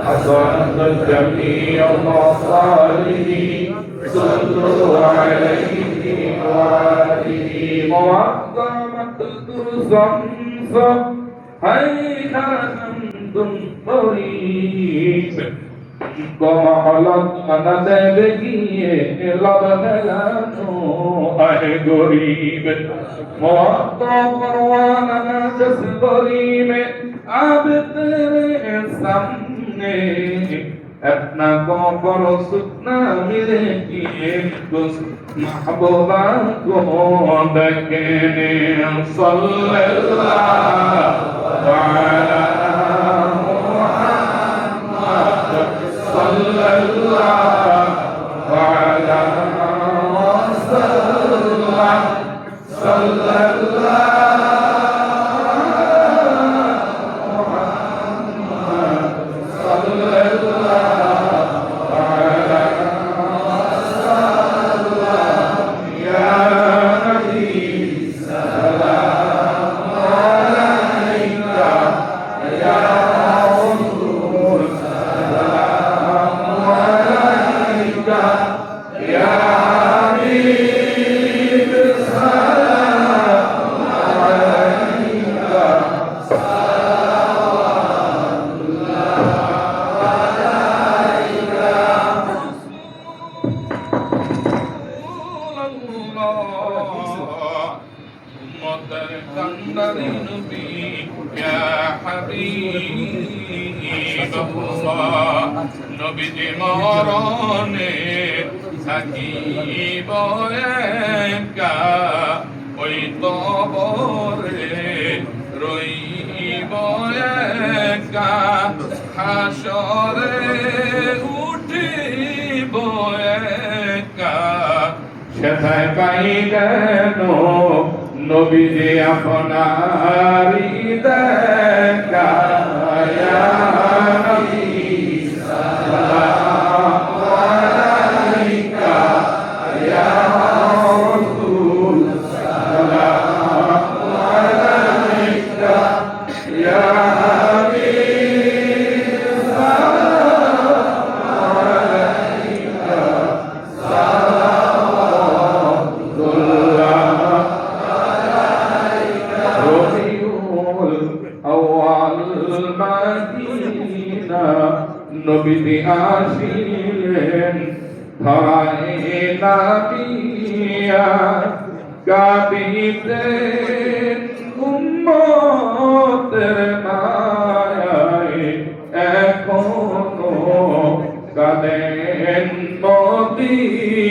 حسنت جميع مصالحه صلوا عليه وآله وعظمت زمزم حين أنتم قريب কমহলত মনদেব গিয়ে লব মেলানো আহে গরিব মত পরওয়ানা জস গরিমে अब तेरे सामने अपना कबर सुतना मिलेगी महबूबा को देखने सल्लल्लाहु अलैहि सल्लल्लाहु अलैहि सल्लल्लाहु নবীজি মরণে থাকিব একা ওই তবরে রইব একা হাসরে সেথায় পাইলেন নবীজি আপনারি দেখা নবীজি আসিলেন ধরায় নাবিয়া কাঁদিতেন উম্মতের মায়ায় এখনও কাঁদেন মদিনায়।